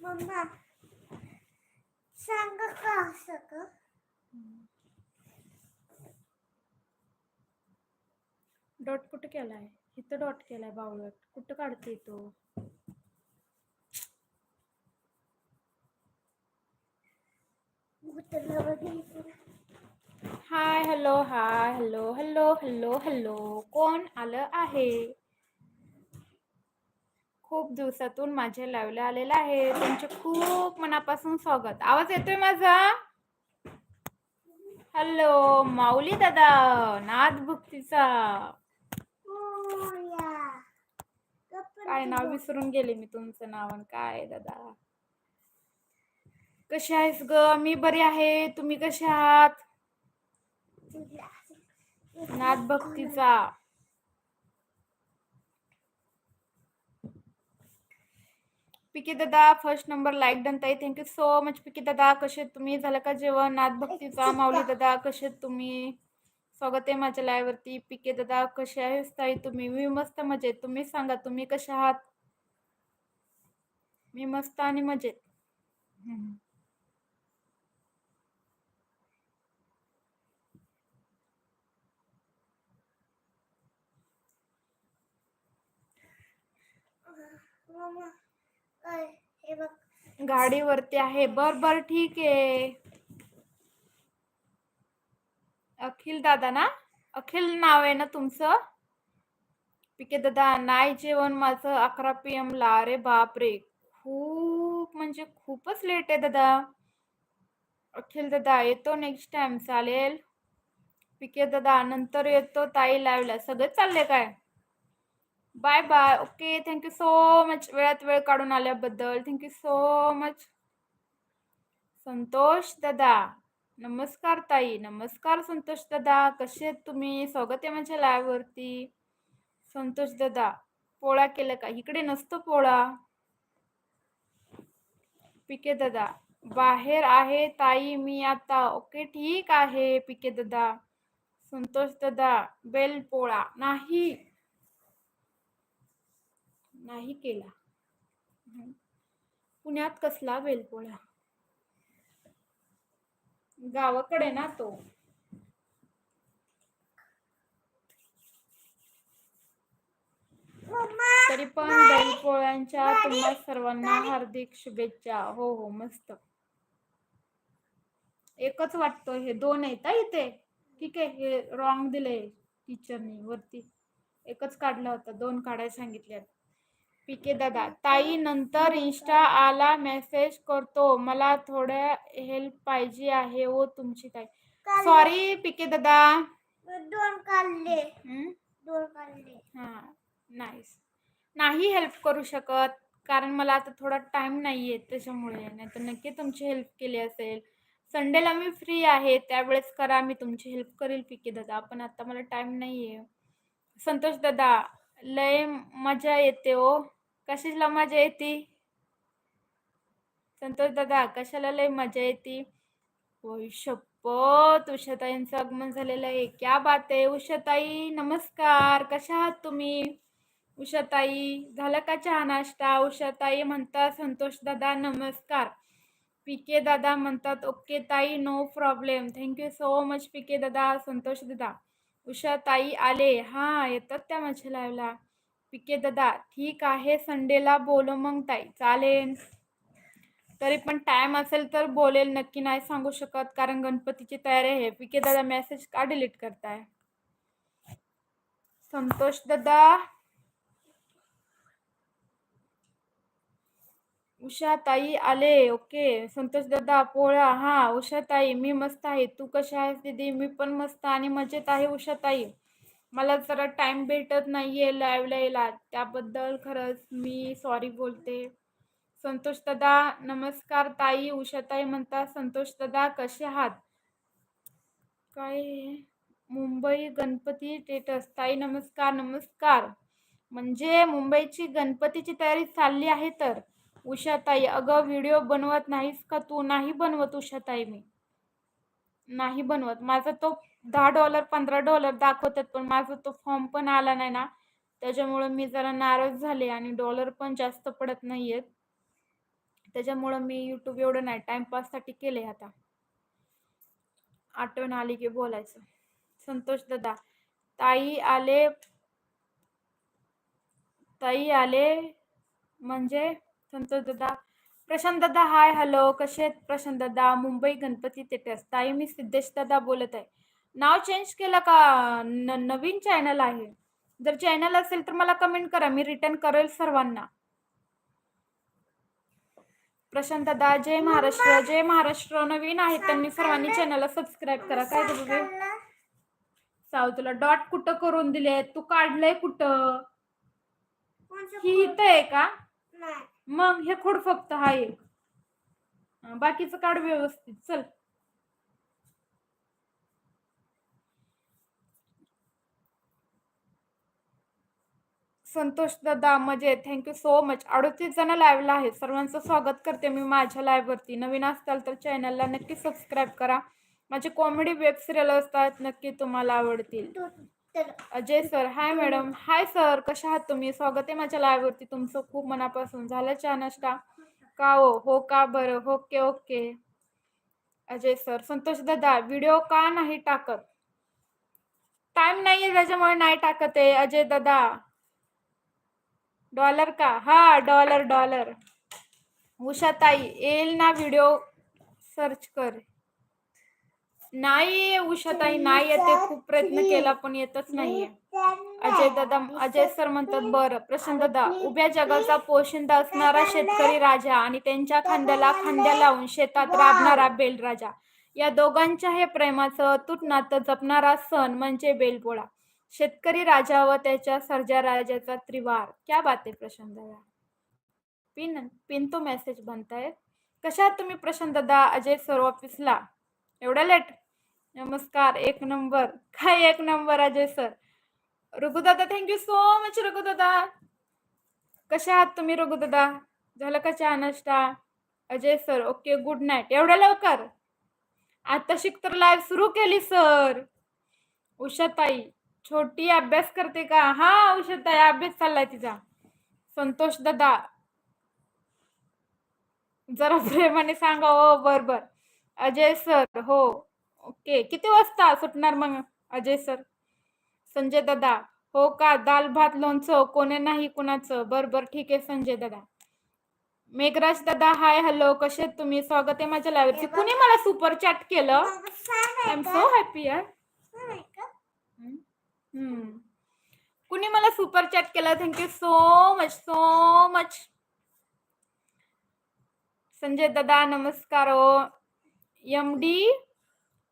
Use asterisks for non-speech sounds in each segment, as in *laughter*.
Mamma सांग का असं का डॉट कुठं केलाय? इथं डॉट केलाय बावळट. कुठं काढते तो? Hi hello hi hello hello hello hello कोण आलं आहे? खूप दिवसातून माझ्या लाईव्हला आलेला आहे तुमचे खूप मनापासून स्वागत. आवाज येतोय माझा? हॅलो माऊली दादा नाद भक्तीचा. काय नाव विसरून गेले मी तुमचं नाव आणि काय दादा? कशी आहेस ग? मी बरी आहे. तुम्ही कसे आहात? नाद भक्तीचा. पिके दादा फर्स्ट नंबर लाईक डन ताई. Thank you so much PK दादा. कसे तुम्ही? झालं का जेवण? नाद भक्तीचा माऊली दादा कसे तुम्ही? स्वागत आहे माझ्या live वरती. पिके दादा कसे आहेस ताई तुम्ही? मी मस्त मजेत. तुम्ही सांगा तुम्ही कसे आहात? मी मस्त आणि मजेत. हम्म. हे बघ गाडीवरती आहे. बर बर ठीक आहे. अखिल दादा ना? अखिल नाव आहे ना तुमचं? पिके दादा नाही जेवण माझं अकरा पी एम ला. अरे बापरे. खूप म्हणजे खूपच लेट आहे दादा. अखिल दादा येतो नेक्स्ट टाइम चालेल. पिके दादा नंतर येतो. ताई लावला सगळं चाललंय काय? Bye bye okay thank you so much वेळात वेळ काढून आल्याबद्दल. थँक्यू सो मच संतोष दादा. नमस्कार ताई. नमस्कार संतोष दादा. कसे आहेत तुम्ही? स्वागत आहे माझ्या लाईव्हवरती संतोष दादा पोळा केलं का? इकडे नसतो पोळा. पिके दादा बाहेर आहे ताई मी आता. ओके ठीक आहे पिके दादा. संतोष दादा बेल पोळा. नाही. नाही केला. पुण्यात कसला बेलपोळा गावाकडे ना तो. तरी पण बैलपोळ्यांच्या तुम्हा सर्वांना हार्दिक शुभेच्छा. हो हो मस्त. एकच वाटतो हे दोन आहेत इथे. ठीक आहे हे रॉंग दिले टीचरनी वरती. एकच काढला होता दोन काढायला सांगितले पीके दादा ताई नंतर इन्स्टा आला मेसेज करतो मला थोड्या हेल्प पाहिजे आहे हो तुमची ताई. सॉरी पीके दादा. दोन काढले? दोन काढले. हां नाईस नाही हेल्प करू शकत कारण मला आता थोडा टाईम नाही आहे त्याच्यामुळे नाही तर नक्की तुमची हेल्प केली असेल. संडेला मी फ्री आहे त्यावेळेस करा मी तुमची हेल्प करेल पिके दादा. पण आता मला टाईम नाही आहे संतोष दादा लय मजा येते हो कशाला मजा येते? संतोष दादा कशाला लय मजा येते? होय शपथ उषाताईंचं आगमन झालेलं आहे. क्या बात आहे. उषाताई नमस्कार. कशा आहात तुम्ही? उषाताई झालं का चहा नाश्ता? उषाताई म्हणतात संतोष दादा नमस्कार. पीके दादा म्हणतात ओके ताई no problem. Thank you so much PK दादा संतोष दादा. उषाताई आले. हां येतात त्या माझ्या लाईव्हला. पिके दादा ठीक आहे संडेला बोलो मग ताई चालेल. तरी पण टाइम असेल तर बोलेल नक्की नाही सांगू शकत कारण गणपतीची तयारी आहे. पीके दादा मेसेज का डिलीट करताय? संतोष दादा? उषा ताई आले ओके संतोष दादा पोळा हा उषा ताई मी मस्त आहे. तू कशी आहेस दीदी? मी पण मस्त आणि मजेत आहे उषा ताई मला जरा टाइम भेटत नाहीये लाईव्हला यायला. त्याबद्दल खरंच मी सॉरी बोलते. संतोष दादा नमस्कार ताई उषाताई म्हणता संतोष दादा कसे आहात? काय? मुंबई गणपती स्टेटस ताई नमस्कार नमस्कार. म्हणजे मुंबईची गणपतीची तयारी चालली आहे तर? उषाताई अगं व्हिडिओ बनवत नाहीस का तू? नाही बनवत उषाताई मी. नाही बनवत. माझा तो दहा डॉलर पंधरा डॉलर दाखवतात पण माझा तो फॉर्म पण आला नाही ना. त्याच्यामुळं मी जरा नाराज झाले आणि डॉलर पण जास्त पडत नाहीयेत. त्याच्यामुळं मी यूट्यूब एवढं नाही टाइमपाससाठी केले आता. आठवण आली की बोलायचं. संतोष दादा ताई आले ताई आले म्हणजे संतोष दादा. प्रशांत दादा हाय हॅलो कसे आहेत? प्रशांत दादा मुंबई गणपती तेटस ताई मी सिद्धेश दादा बोलत आहे. नाव चेंज केलं का? न नवीन चॅनल आहे. जर चॅनल असेल तर मला कमेंट करा. मी रिटर्न करेल सर्वांना. प्रशांत दादा जय महाराष्ट्र. जय महाराष्ट्र. नवीन आहेत त्यांनी सर्वांनी चॅनलला सबस्क्राईब करा. काय खाल्लं? साव तुला डॉट कुठं करून दिले तू काढलंय कुठं? ही? इथं आहे का? मग हे खोड फक्त हा एक. बाकीचं काढ व्यवस्थित. चल. संतोष दादा मजे थँक्यू सो मच अडतीस जण लाईव्हला आहेत. सर्वांचं स्वागत करते मी माझ्या लाईव्हवरती नवीन असताल तर चॅनलला नक्की सबस्क्राईब करा. माझे कॉमेडी वेब सिरियल असतात नक्की तुम्हाला आवडतील. Ajay sir hi madam hi sir कशा आहात तुम्ही? स्वागत आहे माझ्या लाईव्हवरती तुमचं खूप मनापासून. झालं चहा नाश्ता? का हो? हो का बरं? Okay okay Ajay sir Santosh दादा व्हिडिओ का नाही टाकत? टाइम नाही आहे त्याच्यामुळे नाही टाकत आहे. अजय दादा डॉलर का? हा डॉलर डॉलर. उषाताई येईल ना व्हिडिओ सर्च कर. नाही उषाताई नाही येते. खूप प्रयत्न केला पण येतच नाहीये. अजय दादा अजय सर म्हणतात बरं. प्रशांत दादा उभ्या जगाचा पोशिंदा असणारा शेतकरी राजा आणि त्यांच्या खांद्याला खांद्या लावून शेतात राबणारा बेलराजा. या दोघांच्या हे प्रेमाचं अतूट नातं जपणारा सण म्हणजे बेलपोळा. शेतकरी राजा व त्याच्या सर्जा राजाचा त्रिवार. क्या बात आहे प्रशांत दादा. पिन पिन तो मेसेज बनताय कशा आहात तुम्ही प्रशांत दादा? अजय सर ऑफिसला एवढा लेट नमस्कार एक नंबर काय एक नंबर Ajay sir रघुदादा thank you so much रघुदादा. कशा आहात तुम्ही रघुदादा? झालं का चहा नाश्ता? Ajay sir okay good night एवढ्या लवकर? आता शिक तर लाईव्ह सुरू केली सर उषाताई छोटी अभ्यास करते का? हा उषाताई अभ्यास चाललाय तिचा. संतोष दादा. जरा *laughs* प्रेमाने सांगा. हो बर बर. अजय सर हो. ओके. किती वाजता सुटणार मग अजय सर? संजय दादा. हो का? दाल भात लोणचं कोणी नाही कुणाचं. बर बर. ठीक आहे संजय दादा. मेघराज दादा हाय हॅलो कसे तुम्ही? स्वागत आहे माझ्या लाईव्हवरती कुणी मला सुपर चॅट केलं? आय आहे एम? सो हॅपी यार. आहे. कुणी मला सुपर चॅट केलं? Thank you so much so much Sanjay दादा नमस्कार O M D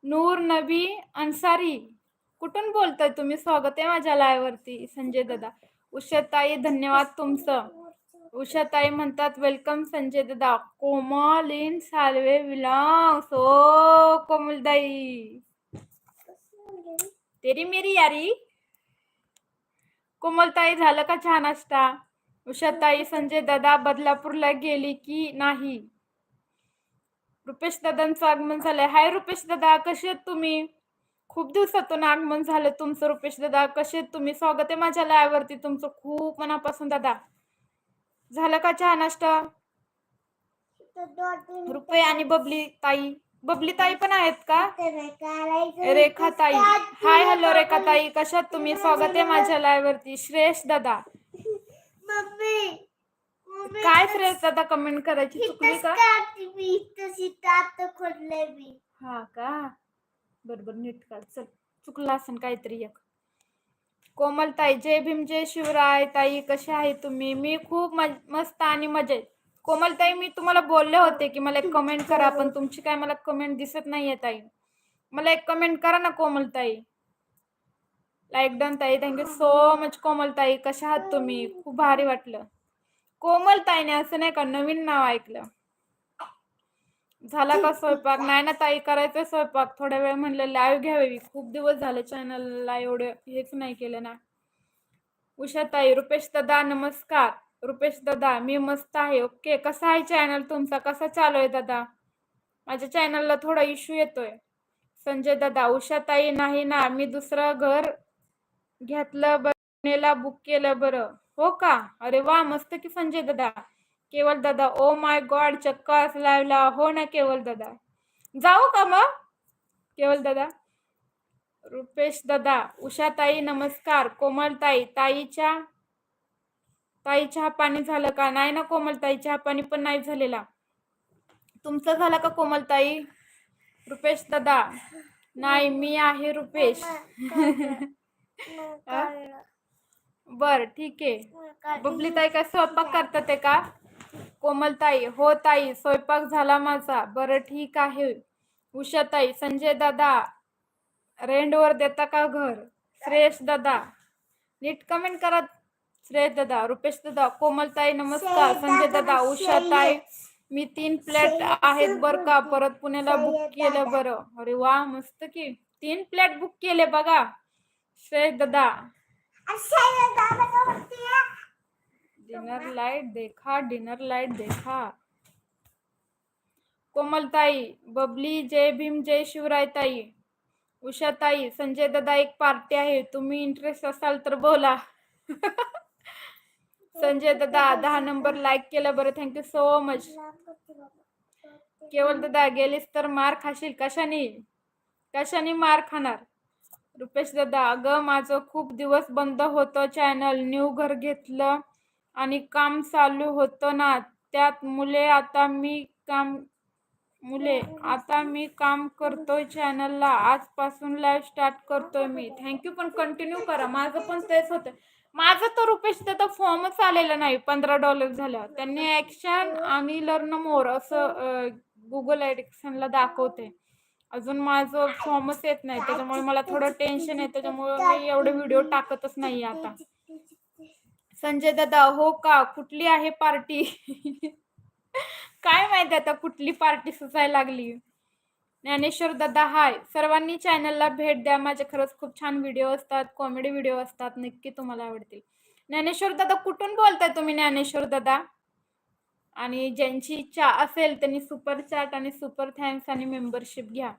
Noor Nabi Ansari कुठून बोलताय तुम्ही? स्वागत आहे माझ्या लायवरती संजय दादा. उषाताई धन्यवाद तुमचं. उषाताई म्हणतात वेलकम संजय दादा. कोमलिन सालवे विलॉंग सो कोमलदाई. तेरी मेरी यारी. कोमलताई झालं का चहा नाश्ता? उषाताई संजय दादा बदलापूरला गेली की नाही? रुपेश दादांचं आगमन झालंय. हाय रुपेश दादा कसे आहेत तुम्ही? खूप दिवसातून आगमन झालं तुमचं रुपेश दादा. कसे आहेत तुम्ही? स्वागत आहे माझ्या live वरती तुमचं खूप मनापासून दादा. झालं का चहा नाश्ता? तीन रुपये आणि बबली ताई. बबली ताई पण आहेत का. रेखा ताई हाय हॅलो रेखा. ताई कशात तुम्ही? स्वागत आहे माझ्या live वरती. दादा. काय श्रेयश दादा कमेंट करायची चुकली का? हा का? बरोबर नीट काढ चल चुकलं असेल काहीतरी एक. कोमल ताई जय भीम जय शिवराय. ताई कसे आहे तुम्ही? मी खूप मस्त आणि मजेत. कोमल ताई मी तुम्हाला बोलले होते की मला एक कमेंट करा पण तुमची काय मला कमेंट दिसत नाहीये ताई. मला एक कमेंट करा ना कोमल ताई लाईक डन ताई. Thank you so much Komal ताई कशा आहात तुम्ही? खूप भारी वाटलं. कोमल ताईने असं नाही का नवीन नाव ऐकलं. झाला का स्वयंपाक? नाही ना ताई करायचं स्वयंपाक. थोड्या वेळ म्हणलं लाईव्ह घ्यावी. खूप दिवस झाले चॅनलला एवढं हेच नाही केलं ना. उषा ताई रुपेश दादा नमस्कार. रुपेश दादा मी मस्त आहे ओके कसा आहे चॅनल तुमचा? कसा चालू आहे दादा? माझ्या चॅनलला थोडा इश्यू येतोय. संजय दादा उषाताई नाही ना मी दुसरं घर घेतलं बनेला बुक केलं बरं. हो का? अरे वा मस्त की संजय दादा. केवल दादा ओ माय गॉड चक्कास लावला. हो ना केवल दादा. जाऊ का मग? केवल दादा. रुपेश दादा उषाताई नमस्कार. कोमलताई ताईच्या ताई चहा पाणी झालं का? नाही ना कोमलताई चहा पाणी पण नाही झालेला. तुमचं झालं का कोमलताई रुपेश दादा. नाही मी आहे रुपेश. *laughs* बर ठीक आहे. बबली ताई काय स्वयंपाक करतात आहे का? कोमलताई हो ताई स्वयंपाक झाला माझा. बरं ठीक आहे. उषाताई संजय दादा रेंटवर देता का घर? श्रेयस दादा. नीट कमेंट करा श्रेयस दादा रुपेश दादा कोमलताई नमस्कार. संजय दादा उषाताई. मी तीन प्लेट आहेत बर का. परत पुण्याला बुक केलं बरं. अरे वा मस्त की. तीन प्लेट बुक केले बघा. श्रेयस दादा डिनर लाइट देखा डिनर लाइट देखा. कोमलताई बबली जय भीम जय शिवराय ताई. उषाताई संजय दादा एक पार्टी आहे. तुम्ही इंटरेस्ट असाल तर बोला. *laughs* संजय दादा दहा नंबर लाईक केलं बरं. थँक्यू सो मच केवळ दादा गेलीस तर मार खाशील. कशाने? कशाने मार खाणार? रुपेश दादा अगं माझं खूप दिवस बंद होतं चॅनल न्यू घर घेतलं आणि काम चालू होतं ना. त्यात मुले आता मी काम मुले आता मी काम करतोय चॅनलला आजपासून लाईव्ह स्टार्ट करतोय मी. थँक्यू पण कंटिन्यू करा. माझं पण तेच होतं माझं तर रुपेश त्याचा फॉर्मच आलेला नाही पंधरा डॉलर झाल्या त्यांनी ॲक्शन आणि लर्न मोर असं गुगल ॲडिक्शनला दाखवते. अजून माझं फॉर्मच येत नाही. त्याच्यामुळे मला थोडं टेन्शन आहे. त्याच्यामुळे मी एवढे व्हिडिओ टाकतच नाही आता. संजय दादा हो का? कुठली आहे पार्टी *laughs* काय माहिती आता कुठली पार्टी सुचायला लागली? ज्ञानेश्वर दादा हाय. सर्वांनी चॅनलला भेट द्या. माझे खरंच खूप छान व्हिडिओ असतात कॉमेडी व्हिडिओ असतात नक्की तुम्हाला आवडतील. ज्ञानेश्वर दादा कुठून बोलताय तुम्ही ज्ञानेश्वर दादा? आणि ज्यांची इच्छा असेल त्यांनी सुपर चॅट आणि सुपर थँक्स आणि मेंबरशिप घ्या.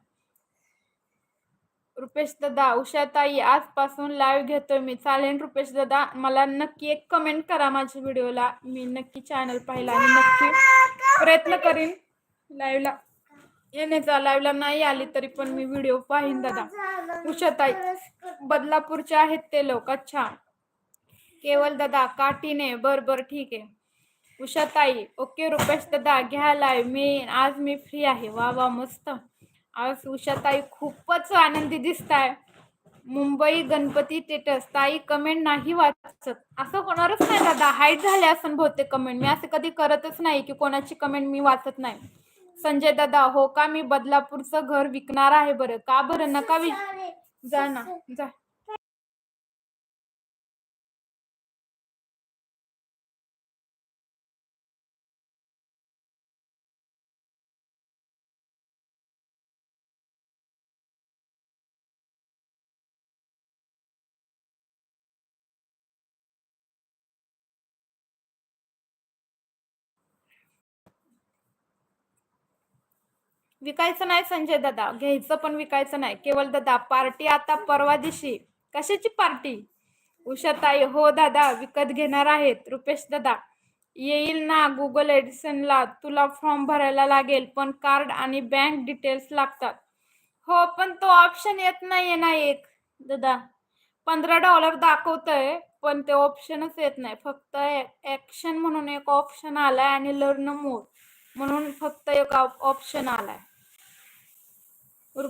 रुपेश दादा उषाताई आजपासून लाईव्ह घेतोय मी. चालेल रुपेश दादा मला नक्की एक कमेंट करा माझ्या व्हिडिओला मी नक्की चॅनल पाहिला आणि नक्की प्रयत्न करीन. लाईव्हला येण्याचा लाईव्हला नाही आली तरी पण मी व्हिडिओ पाहीन दादा. उषाताई बदलापूरचे आहेत ते लोक. अच्छा. केवल दादा काठीने. बर बर ठीक आहे. उषाताई ओके रुपेश दादा घ्या लाईव्ह मी आज मी फ्री आहे. वा वा मस्त. आज उषाताई खूपच आनंदी दिसताय. मुंबई गणपती टेटस ताई कमेंट नाही वाचत. असं होणारच नाही दादा. हाईट झाले असं बहुतेक कमेंट मी असं कधी करतच नाही की कोणाची कमेंट मी वाचत नाही. संजय दादा हो का? मी बदलापूरचं घर विकणार आहे बरं. का बरं? नका वि जा ना. जा. विकायचं नाही संजय दादा घ्यायचं पण विकायचं नाही. केवळ दादा पार्टी आता परवा दिवशी. कशाची पार्टी? उषाताई हो दादा विकत घेणार आहेत. रुपेश दादा येईल ना गुगल एडिशनला तुला फॉर्म भरायला लागेल पण कार्ड आणि बँक डिटेल्स लागतात. हो पण तो ऑप्शन येत नाहीये ना एक. दादा पंधरा डॉलर दाखवतंय पण ते ऑप्शनच येत नाही. फक्त ऍक्शन म्हणून एक ऑप्शन आलाय आणि लर्न मोड म्हणून फक्त एक ऑप्शन आलाय.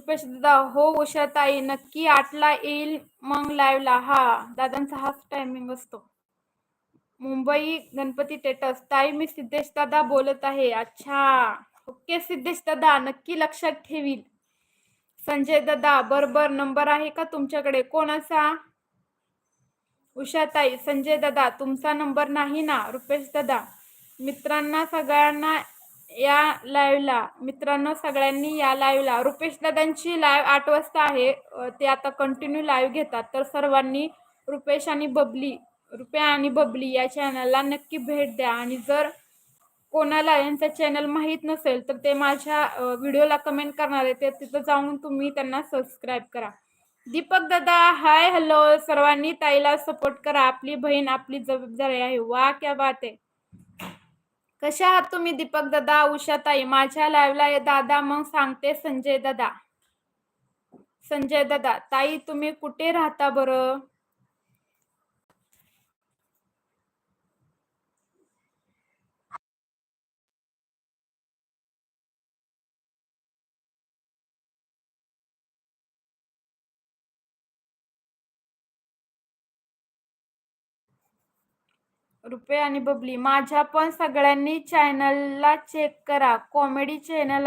रुपेश दादा हो उषाताई नक्की आठला येईल मग लाईव्हला हा दादांचा हाच टायमिंग असतो. मुंबई गणपती टेटस ताई मी सिद्धेश दादा बोलत आहे. अच्छा. ओके सिद्धेश दादा नक्की लक्षात ठेवील. संजय दादा बरोबर नंबर आहे का तुमच्याकडे? कोणाचा? उषाताई संजय दादा तुमचा नंबर नाही ना? रुपेश दादा मित्रांना सगळ्यांना या लाईव्हला मित्रांनो सगळ्यांनी या लाईव्हला रुपेश दादांची लाईव्ह आठ वाजता आहे. ते आता कंटिन्यू लाईव्ह घेतात. तर सर्वांनी रुपेश आणि बबली रुपया आणि बबली या चॅनलला नक्की भेट द्या. आणि जर कोणाला यांचा चॅनल माहीत नसेल तर ते माझ्या व्हिडिओला कमेंट करणार आहे. ते तिथं जाऊन तुम्ही त्यांना सबस्क्राईब करा. दीपक दादा हाय हॅलो सर्वांनी ताईला सपोर्ट करा. आपली बहीण आपली जबाबदारी आहे. वा क्या बात आहे. कशा आहात तुम्ही दीपक दादा? उषाताई माझ्या लाईव्हला दादा मग सांगते संजय दादा. संजय दादा ताई तुम्ही कुठे राहता बरं? रुपये आणि बबली. माझ्या पण सगळ्यांनी चॅनलला चेक करा. कॉमेडी चॅनल आहे.